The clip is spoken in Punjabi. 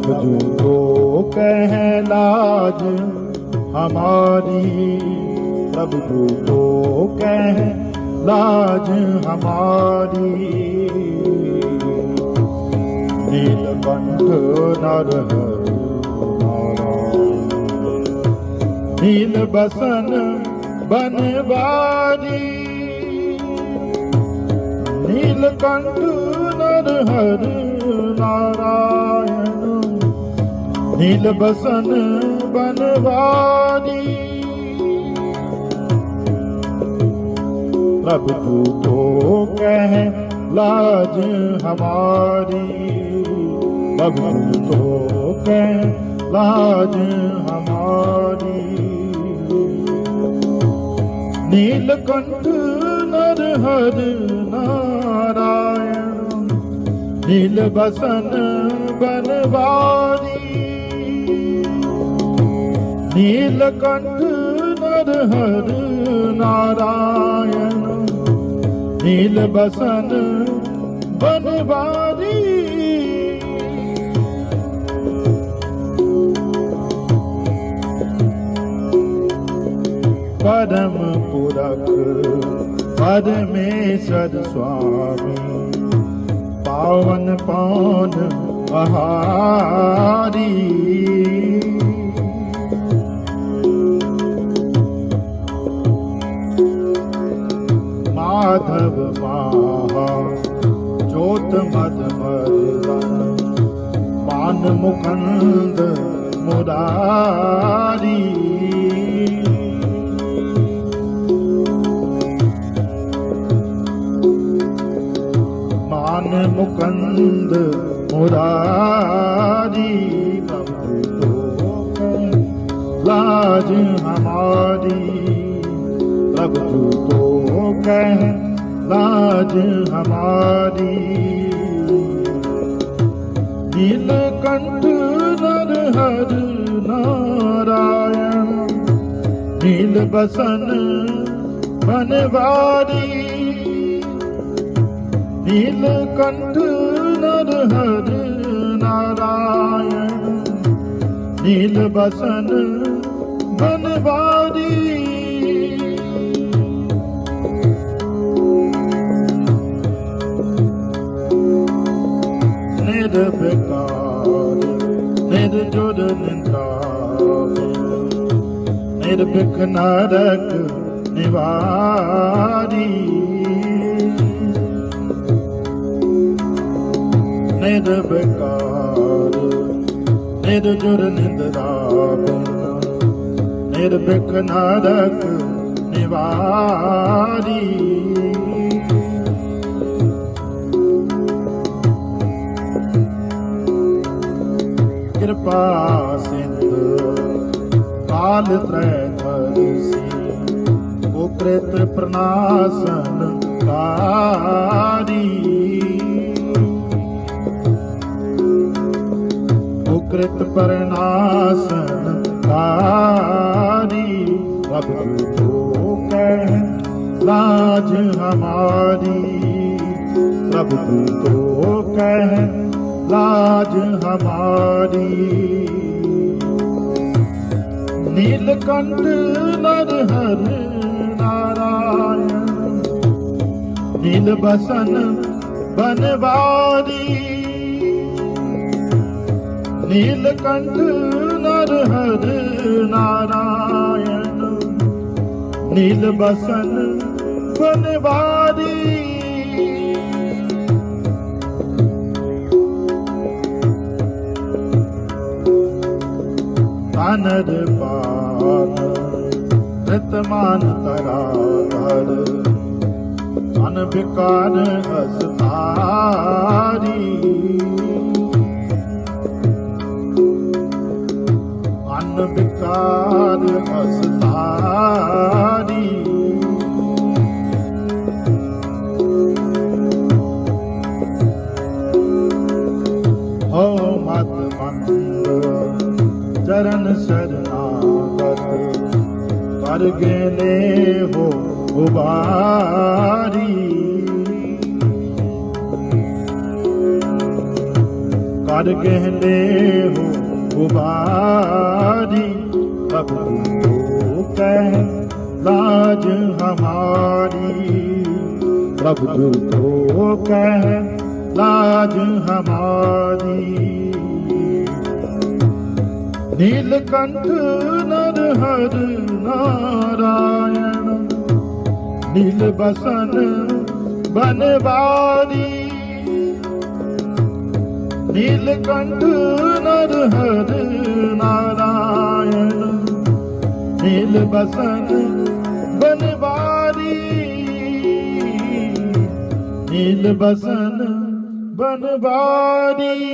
तब जो तो कह लाज हमारी तब जो तो कह लाज हमारी नीलकंठ नर हर नारायण नील बसन बनवारी नीलकंठ नर हर नारायण ਨੀਲ ਬਸਨ ਬਨਵਾਰੀ ਪ੍ਰਭ ਤੂ ਕੋ ਕਹਿ ਲਾਜ ਹਮਾਰੀ? ਪ੍ਰਭ ਤੂ ਕੋ ਕਹਿ ਲਾਜ ਹਮਾਰੀ? ਨੀਲ ਕੰਠ ਨਰ ਹਰ ਨਾਰਾਇਣ। ਨੀਲ ਬਸਨ ਬਨਵਾਰੀ नीलकंठ नर हर नारायण नील बसन बनवारी परम पुरख परमेश्वर स्वामी पावन पावन आहारी पान मुकंद मुरारी मान मुकंद मुरारी प्रभु तो कह लाज हमारी प्रभु तो कह लाज हमारी ਕੀਨ ਕੰਠ ਨਰ ਹਰ ਨਾਰਾਇਣ, ਨੀਲ ਬਸਨ ਬਨਵਾਰੀ ਨੀਲ ਕੰਠ ਨਰ ਹਰ ਨਾਰਾਇਣ, ਨੀਲ ਬਸਨ ਬਨਵਾਰੀ the ਨਿਰਭਖ ਨਾਰਕ ਨਿਵਾਰੀ। ਨਿਰਭਕਾਰ ਨਿਰਜੁਰ ਨਿੰਦਰਾਪਨ ਨਿਰਭਖ ਨਾਰਕ ਨਿਵਾਰੀ। ਕਿਰਪਾ ਸਿੰਧ ਕਾਲ ਤ੍ਰੈ ਤ੍ਰਿਤ ਪ੍ਰਨਾਸਨ ਕਾਰੀ ਉਕ੍ਰਿਤ ਪ੍ਰਨਾਸਨ ਕਾਰੀ ਰੱਬ ਤੂੰ ਕਹਿ, ਲਾਜ ਹਮਾਰੀ। ਰੱਬ ਤੂੰ ਕਹਿ, ਲਾਜ ਹਮਾਰੀ। ਨੀਲਕੰਠ ਨਰ ਹਰ ਆਇਆ ਦਿਨ ਬਸਨ ਬਨਵਾਰੀ ਨੀਲਕੰਠ ਨਰ ਹਰ ਨਾਰਾਇਣ। ਨੀਲ ਬਸਨ ਬਨਵਾਰੀ ਅਨਦ ਪਾਨ ਰਤਮਾਨ ਤਰਾ ਕਰ ਅਨ ਬਿਕਾਰ ਹਸਤਾਰੀ। ਅਨ ਬਿਕਾਰ ਹਸਤਾਰੀ। ਹੋ ਮਤ ਮੰਦ ਚਰਨ ਸਰਨਾਗਤ ਕਰ ਗਏ ਹੋ ਉਬਾਰੀ कर गहने हो गुबारी अब तो कह लाज हमारी प्रभु तू तो कह ਨੀਲਕੰਠ ਨਰ ਹਰ ਨਾਰਾਇਣ, ਨੀਲ ਬਸਨ ਬਨਵਾਰੀ। ਨੀਲਕੰਠ ਨਰ ਹਰ ਨਾਰਾਇਣ, ਨੀਲ ਬਸਨ ਬਨਵਾਰੀ। ਨੀਲ ਬਸਨ ਬਨਵਾਰੀ।